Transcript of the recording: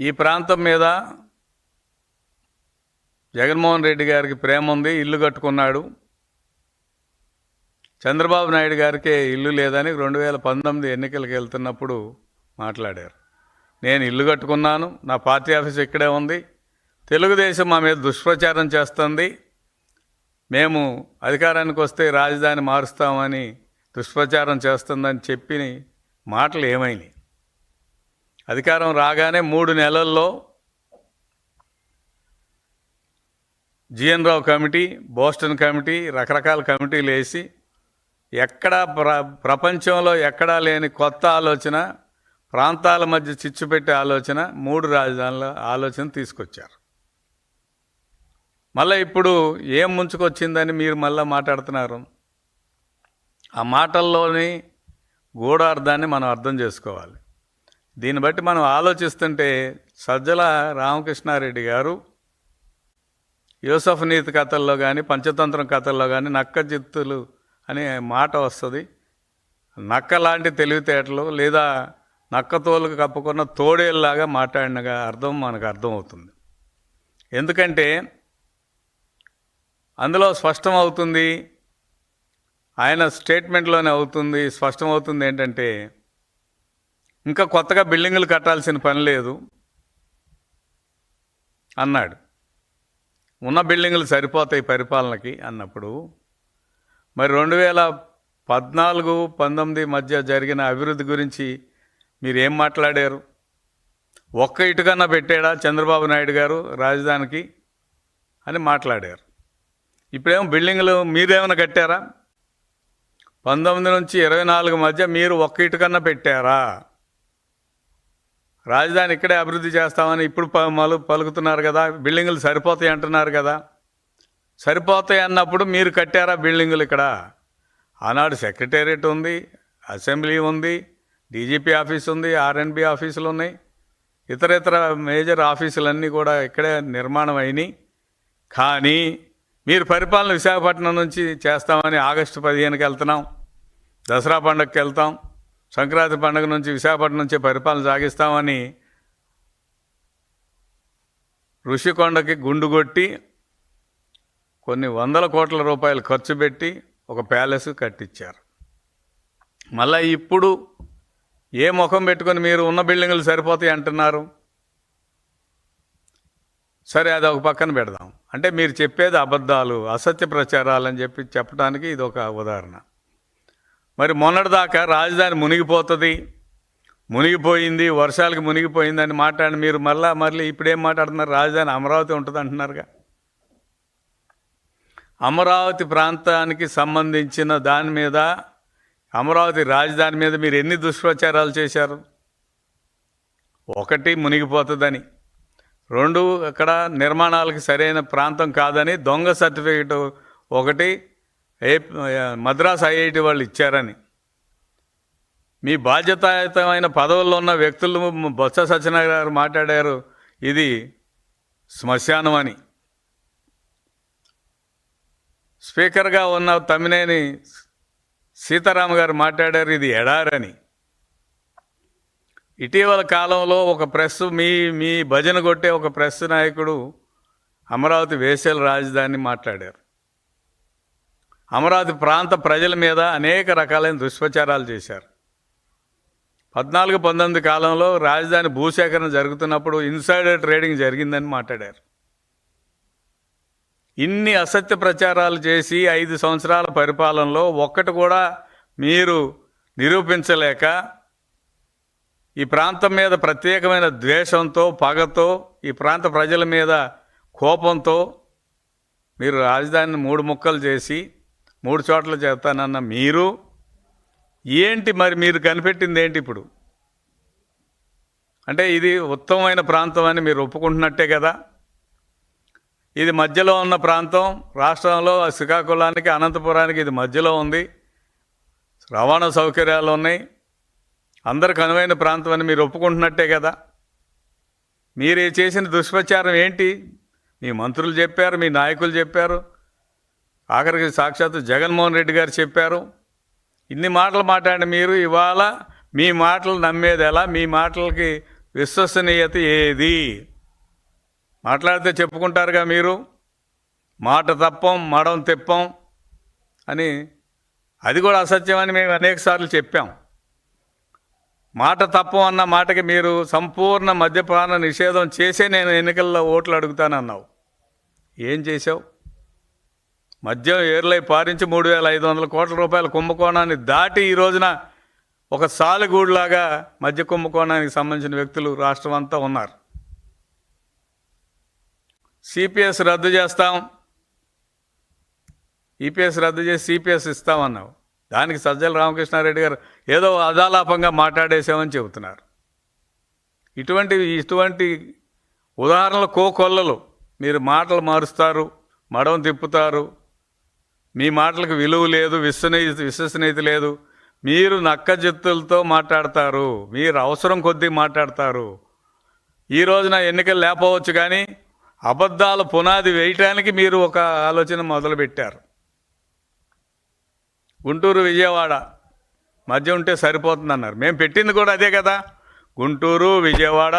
ఈ ప్రాంతం మీద జగన్మోహన్ రెడ్డి గారికి ప్రేమ ఉంది ఇల్లు కట్టుకున్నాడు. చంద్రబాబు నాయుడు గారికి ఇల్లు లేదని రెండు వేల పంతొమ్మిది ఎన్నికలకు వెళ్తున్నప్పుడు మాట్లాడారు. నేను ఇల్లు కట్టుకున్నాను నా పార్టీ ఆఫీస్ ఇక్కడే ఉంది. తెలుగుదేశం మా మీద దుష్ప్రచారం చేస్తుంది. మేము అధికారానికి వస్తే రాజధాని మారుస్తామని దుష్ప్రచారం చేస్తుందని చెప్పి మాటలు ఏమైనాయి? అధికారం రాగానే మూడు నెలల్లో GN Rao committee Boston committee రకరకాల కమిటీలు వేసి ఎక్కడా ప్ర ప్రపంచంలో ఎక్కడా లేని కొత్త ఆలోచన ప్రాంతాల మధ్య చిచ్చు పెట్టే ఆలోచన మూడు రాజధానుల ఆలోచన తీసుకొచ్చారు. మళ్ళీ ఇప్పుడు ఏం ముంచుకొచ్చిందని మీరు మళ్ళీ మాట్లాడుతున్నారు? ఆ మాటల్లోని గూఢార్థాన్ని మనం అర్థం చేసుకోవాలి. దీన్ని బట్టి మనం ఆలోచిస్తుంటే సజ్జల రామకృష్ణారెడ్డి గారు యూసఫ్ నీతి కథల్లో కానీ పంచతంత్రం కథల్లో కానీ నక్క జిత్తులు అనే మాట వస్తుంది. నక్క లాంటి తెలివితేటలు లేదా నక్క తోలుకు కప్పుకున్న తోడేళ్ళలాగా మాట్లాడినగా అర్థం మనకు అర్థమవుతుంది. ఎందుకంటే అందులో స్పష్టం అవుతుంది ఆయన స్టేట్మెంట్లోనే అవుతుంది. స్పష్టమవుతుంది ఏంటంటే ఇంకా కొత్తగా బిల్డింగులు కట్టాల్సిన పని లేదు అన్నాడు. ఉన్న బిల్డింగులు సరిపోతాయి పరిపాలనకి అన్నప్పుడు మరి రెండు వేల పద్నాలుగు పంతొమ్మిది మధ్య జరిగిన అభివృద్ధి గురించి మీరు ఏం మాట్లాడారు? ఒక్క ఇటుకన్నా పెట్టాడా చంద్రబాబు నాయుడు గారు రాజధానికి అని మాట్లాడారు. ఇప్పుడేమో బిల్డింగులు మీరేమైనా కట్టారా? పంతొమ్మిది నుంచి ఇరవై నాలుగు మధ్య మీరు ఒక్క ఇటుకన్నా పెట్టారా? రాజధాని ఇక్కడే అభివృద్ధి చేస్తామని ఇప్పుడు ప- మలు పలుకుతున్నారు కదా బిల్డింగులు సరిపోతాయి అంటున్నారు కదా. సరిపోతాయి అన్నప్పుడు మీరు కట్టారా బిల్డింగులు ఇక్కడ? ఆనాడు సెక్రటేరియట్ ఉంది అసెంబ్లీ ఉంది డీజీపీ ఆఫీస్ ఉంది ఆర్ఎన్బి ఆఫీసులు ఉన్నాయి. ఇతర ఇతర మేజర్ ఆఫీసులన్నీ కూడా ఇక్కడే నిర్మాణం అయినాయి. కానీ మీరు పరిపాలన విశాఖపట్నం నుంచి చేస్తామని ఆగస్టు పదిహేనుకి వెళ్తున్నాం దసరా పండుగకి వెళ్తాం. సంక్రాంతి పండుగ నుంచి విశాఖపట్నం నుంచి పరిపాలన సాగిస్తామని ఋషికొండకి గుండు కొట్టి కొన్ని వందల కోట్ల రూపాయలు ఖర్చు పెట్టి ఒక ప్యాలెస్ కట్టించారు. మళ్ళీ ఇప్పుడు ఏ ముఖం పెట్టుకొని మీరు ఉన్న బిల్డింగులు సరిపోతాయి అంటున్నారు? సరే అది ఒక పక్కన పెడదాం. అంటే మీరు చెప్పేది అబద్ధాలు అసత్య ప్రచారాలు అని చెప్పి చెప్పడానికి ఇది ఒక ఉదాహరణ. మరి మొన్నటిదాకా రాజధాని మునిగిపోతుంది. మునిగిపోయింది వర్షాలకి మునిగిపోయిందని మాట్లాడి మీరు మళ్ళా మళ్ళీ ఇప్పుడేం మాట్లాడుతున్నారు? రాజధాని అమరావతి ఉంటుంది అంటున్నారుగా అమరావతి ప్రాంతానికి సంబంధించిన దాని మీద అమరావతి రాజధాని మీద మీరు ఎన్ని దుష్ప్రచారాలు చేశారు? ఒకటి మునిగిపోతుందని. రెండు అక్కడ నిర్మాణాలకు సరైన ప్రాంతం కాదని దొంగ సర్టిఫికేట్ ఒకటి ఏ మద్రాస్ ఐఐటి వాళ్ళు ఇచ్చారని. మీ బాధ్యతాయుతమైన పదవుల్లో ఉన్న వ్యక్తులు బొత్స సత్యనారాయణ గారు మాట్లాడారు ఇది శ్మశానం అని. స్పీకర్గా ఉన్న తమ్మినేని సీతారామ గారు మాట్లాడారు ఇది ఎడారని. ఇటీవల కాలంలో ఒక ప్రెస్ మీ మీ భజన కొట్టే ఒక ప్రెస్ నాయకుడు అమరావతి వేసేల రాజధాని మాట్లాడారు. అమరావతి ప్రాంత ప్రజల మీద అనేక రకాలైన దుష్ప్రచారాలు చేశారు. పద్నాలుగు పంతొమ్మిది కాలంలో రాజధాని భూసేకరణ జరుగుతున్నప్పుడు ఇన్సైడర్ ట్రేడింగ్ జరిగిందని మాట్లాడారు. ఇన్ని అసత్య ప్రచారాలు చేసి ఐదు సంవత్సరాల పరిపాలనలో ఒక్కటి కూడా మీరు నిరూపించలేక ఈ ప్రాంతం మీద ప్రత్యేకమైన ద్వేషంతో పగతో ఈ ప్రాంత ప్రజల మీద కోపంతో మీరు రాజధానిని మూడు ముక్కలు చేసి మూడు చోట్ల చేస్తానన్న మీరు ఏంటి మరి మీరు కనిపెట్టింది ఏంటి ఇప్పుడు? అంటే ఇది ఉత్తమమైన ప్రాంతం అని మీరు ఒప్పుకుంటున్నట్టే కదా? ఇది మధ్యలో ఉన్న ప్రాంతం రాష్ట్రంలో శ్రీకాకుళానికి అనంతపురానికి ఇది మధ్యలో ఉంది. రవాణా సౌకర్యాలు ఉన్నాయి. అందరికి అనువైన ప్రాంతం అని మీరు ఒప్పుకుంటున్నట్టే కదా? మీరు చేసిన దుష్ప్రచారం ఏంటి? మీ మంత్రులు చెప్పారు మీ నాయకులు చెప్పారు. ఆఖరికి సాక్షాత్తు జగన్మోహన్ రెడ్డి గారు చెప్పారు ఇన్ని మాటలు మాట్లాడిన మీరు ఇవాళ మీ మాటలు నమ్మేది ఎలా? మీ మాటలకి విశ్వసనీయత ఏది? మాట్లాడితే చెప్పుకుంటారుగా మీరు మాట తప్పం మడం తెప్పం అని. అది కూడా అసత్యమని మేము అనేకసార్లు చెప్పాం. మాట తప్పం అన్న మాటకి మీరు సంపూర్ణ మద్యపాన నిషేధం చేసే నేను ఎన్నికల్లో ఓట్లు అడుగుతానన్నావు. ఏం చేశావు? మద్యం ఏర్లై పారించి మూడు వేల ఐదు వందల కోట్ల రూపాయల కుంభకోణాన్ని దాటి ఈ రోజున ఒక సాలెగూడులాగా మద్య కుంభకోణానికి సంబంధించిన వ్యక్తులు రాష్ట్రం అంతా ఉన్నారు. సిపిఎస్ రద్దు చేస్తాం. ఈపీఎస్ రద్దు చేసి సిపిఎస్ ఇస్తామన్నావు. దానికి సజ్జల రామకృష్ణారెడ్డి గారు ఏదో అదాలాపంగా మాట్లాడేసామని చెబుతున్నారు. ఇటువంటి ఇటువంటి ఉదాహరణలు కోకొల్లలు. మీరు మాటలు మారుస్తారు మడం తిప్పుతారు మీ మాటలకు విలువ లేదు విశ్వనీయ విశ్వసనీయత లేదు. మీరు నక్క జిత్తులతో మాట్లాడతారు. మీరు అవసరం కొద్దీ మాట్లాడతారు. ఈ రోజున ఎన్నికలు లేకపోవచ్చు కానీ అబద్ధాల పునాది వేయటానికి మీరు ఒక ఆలోచన మొదలుపెట్టారు. గుంటూరు విజయవాడ మధ్య ఉంటే సరిపోతుంది అన్నారు మేము పెట్టింది కూడా అదే కదా. గుంటూరు విజయవాడ